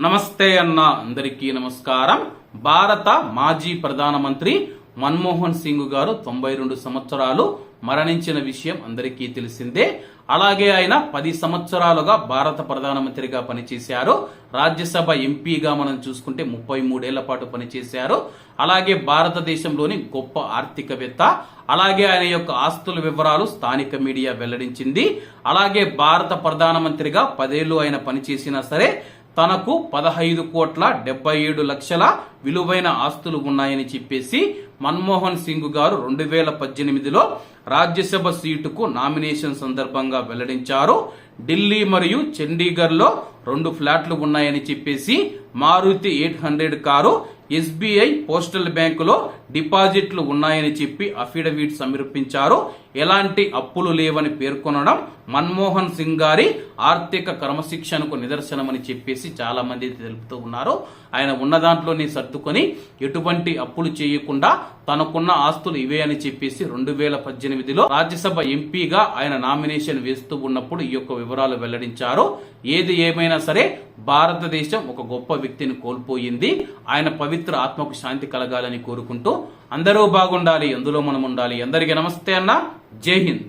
నమస్తే అన్న అందరికీ నమస్కారం. భారత మాజీ ప్రధానమంత్రి మన్మోహన్ సింగ్ గారు తొంభై రెండు సంవత్సరాలు మరణించిన విషయం అందరికీ తెలిసిందే. అలాగే ఆయన పది సంవత్సరాలుగా భారత ప్రధానమంత్రిగా పనిచేశారు. రాజ్యసభ ఎంపీగా మనం చూసుకుంటే ముప్పై మూడేళ్ళ పాటు పనిచేశారు. అలాగే భారతదేశంలోని గొప్ప ఆర్థికవేత్త అలాగే ఆయన యొక్క ఆస్తుల వివరాలు స్థానిక మీడియా వెల్లడించింది. అలాగే భారత ప్రధానమంత్రిగా పదేళ్ళు ఆయన పనిచేసినా సరే తనకు పదహైదు కోట్ల డెబ్బై ఏడు లక్షల విలువైన ఆస్తులు ఉన్నాయని చెప్పేసి మన్మోహన్ సింగ్ గారు రెండు వేల పద్దెనిమిదిలో రాజ్యసభ సీటుకు నామినేషన్ సందర్భంగా వెల్లడించారు. ఢిల్లీ మరియు చండీగఢ్లో రెండు ఫ్లాట్లు ఉన్నాయని చెప్పేసి Maruti eight hundred car SBI postal బ్యాంకులో డిపాజిట్లు ఉన్నాయని చెప్పి అఫిడవిట్ సమర్పించారు. ఎలాంటి అప్పులు లేవని పేర్కొనడం మన్మోహన్ సింగ్ గారి ఆర్థిక క్రమశిక్షణకు నిదర్శనమని చెప్పేసి చాలా మంది తెలుపుతూ ఉన్నారు. ఆయన ఉన్న దాంట్లోనే సర్దుకొని ఎటువంటి అప్పులు చేయకుండా తనకున్న ఆస్తులు ఇవే అని చెప్పేసి రెండు వేల పద్దెనిమిదిలో రాజ్యసభ ఎంపీగా ఆయన నామినేషన్ వేస్తూ ఉన్నప్పుడు ఈ యొక్క వివరాలు వెల్లడించారు. ఏది ఏమైనా సరే భారతదేశం ఒక గొప్ప వ్యక్తిని కోల్పోయింది. ఆయన పవిత్ర ఆత్మకు శాంతి కలగాలని కోరుకుంటూ అందరూ బాగుండాలి అందులో మనం ఉండాలి అందరికీ నమస్తే అన్న. జై హింద్.